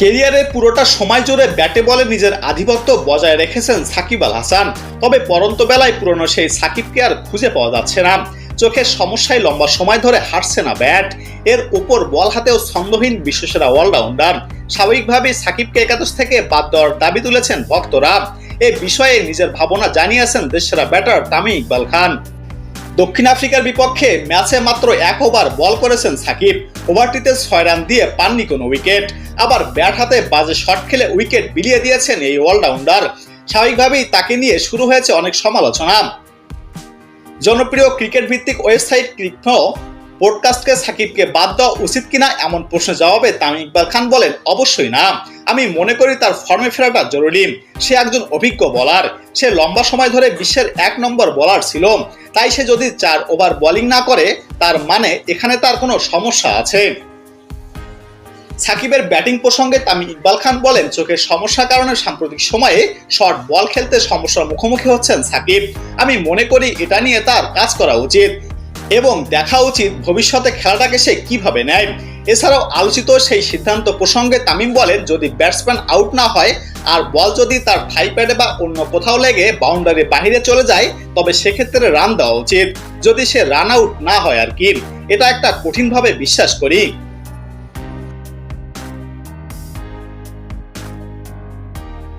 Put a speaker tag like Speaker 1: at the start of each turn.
Speaker 1: কেরিয়ারের পুরোটা সময় জুড়ে ব্যাটে বলে নিজের আধিপত্য বজায় রেখেছেন সাকিব আল হাসান। তবে পরন্ত বেলায় পুরনো সেই সাকিবকে আর খুঁজে পাওয়া যাচ্ছে না। চোখের সমস্যায় লম্বা সময় ধরে হাঁটছে না ব্যাট। এর উপর বল হাতেও ছন্দহীন বিশ্বসেরা অলরাউন্ডার স্বাভাবিকভাবেই সাকিবকে একাদশ থেকে বাদ দেওয়ার দাবি তুলেছেন ভক্তরা। এ বিষয়ে নিজের ভাবনা জানিয়েছেন দেশসেরা ব্যাটার তামিম ইকবাল খান। দক্ষিণ আফ্রিকার বিপক্ষে ম্যাচে মাত্র এক ওভার বল করেছেন সাকিব। ওভারটিতে ছয় রান দিয়ে পাননি কোনো উইকেট। আবার ব্যাট হাতে বাজে শট খেলে উইকেট বিলিয়ে দিয়েছেন এই অলরাউন্ডার। স্বাভাবিকভাবেই তাকে নিয়ে শুরু হয়েছে অনেক সমালোচনা। জনপ্রিয় ক্রিকেট ভিত্তিক ওয়েবসাইট ক্রিকফ পডকাস্টকে সাকিবকে বাদ দেওয়া উচিত কিনা এমন প্রশ্নের জবাবে তামিম ইকবাল খান বলেন, অবশ্যই না। আমি মনে করি তার ফর্মে ফেরাটা জরুরি। সে একজন অভিজ্ঞ বলার সে লম্বা সময় ধরে বিশ্বের এক নম্বর বলার ছিল। তাই সে যদি চার ওভার বোলিং না করে, তার মানে এখানে তার কোনো সমস্যা আছে। সাকিবের ব্যাটিং প্রসঙ্গে তামিম ইকবাল খান বলেন, চোখের সমস্যার কারণে সাম্প্রতিক সময়ে শর্ট বল খেলতে সমস্যার মুখোমুখি হচ্ছেন সাকিব। আমি মনে করি এটা নিয়ে তার কাজ করা উচিত। এবং দেখা উচিত ভবিষ্যতে খেলাটাকে সে কীভাবে নেয়। এছাড়াও আলোচিত সেই সিদ্ধান্ত প্রসঙ্গে তামিম বলেন, যদি ব্যাটসম্যান আউট না হয় আর বল যদি তার থাই প্যাডে বা অন্য কোথাও লেগে বাউন্ডারি বাহিরে চলে যায়, তবে সেক্ষেত্রে রান দেওয়া উচিত। যদি সে রান আউট না হয় আর কি, এটা একটা কঠিনভাবে বিশ্বাস করি।